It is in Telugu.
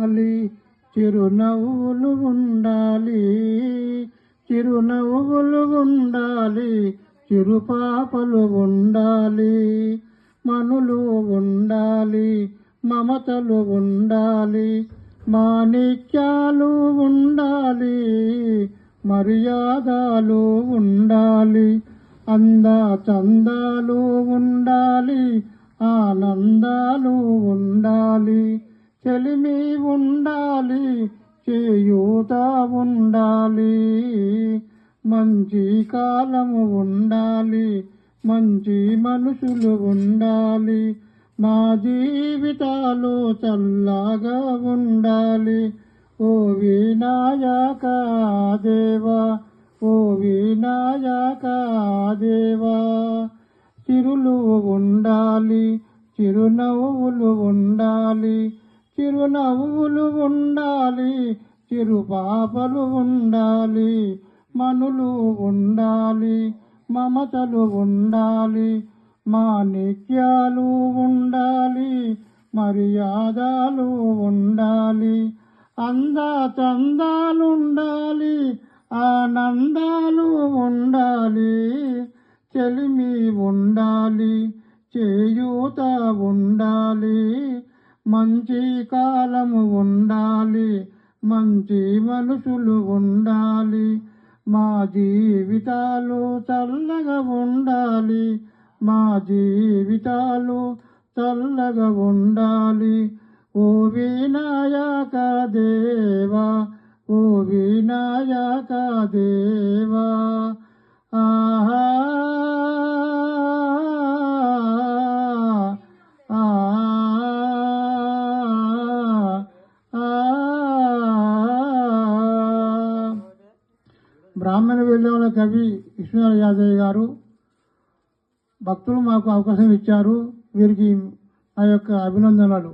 ఉండాలి. చిరునవ్వులు ఉండాలి. చిరునవ్వులు ఉండాలి. చిరుపాపలు ఉండాలి. మనులు ఉండాలి. మమతలు ఉండాలి. మాణిక్యాలు ఉండాలి. మర్యాదలు ఉండాలి. అంద చందాలు ఉండాలి. ఆనందాలు ఉండాలి. చెలిమి ఉండాలి చేయూత ఉండాలి. మంచి కాలము ఉండాలి మంచి మనుషులు ఉండాలి. మా జీవితాలు చల్లగా ఉండాలి. ఓ వినాయక దేవా ఓ వినాయక దేవా. చిరులు ఉండాలి చిరునవ్వులు ఉండాలి. చిరునవ్వులు ఉండాలి చిరుపాపలు ఉండాలి మనులు ఉండాలి మమతలు ఉండాలి మాణిక్యాలు ఉండాలి మర్యాదలు ఉండాలి అందాతందాలుండాలి ఆనందాలు ఉండాలి చెలిమి ఉండాలి చేయూత ఉండాలి మంచి కాలము ఉండాలి మంచి మనుషులు ఉండాలి మా జీవితాలు చల్లగా ఉండాలి మా జీవితాలు చల్లగా ఉండాలి. ఓ వినాయక దేవా ఓ వినాయక దేవా ఆహా బ్రాహ్మణ వెళ్ళిన కవి విశ్వనాథ యాదయ్య గారు భక్తులు మాకు అవకాశం ఇచ్చారు. వీరికి నా యొక్క అభినందనలు.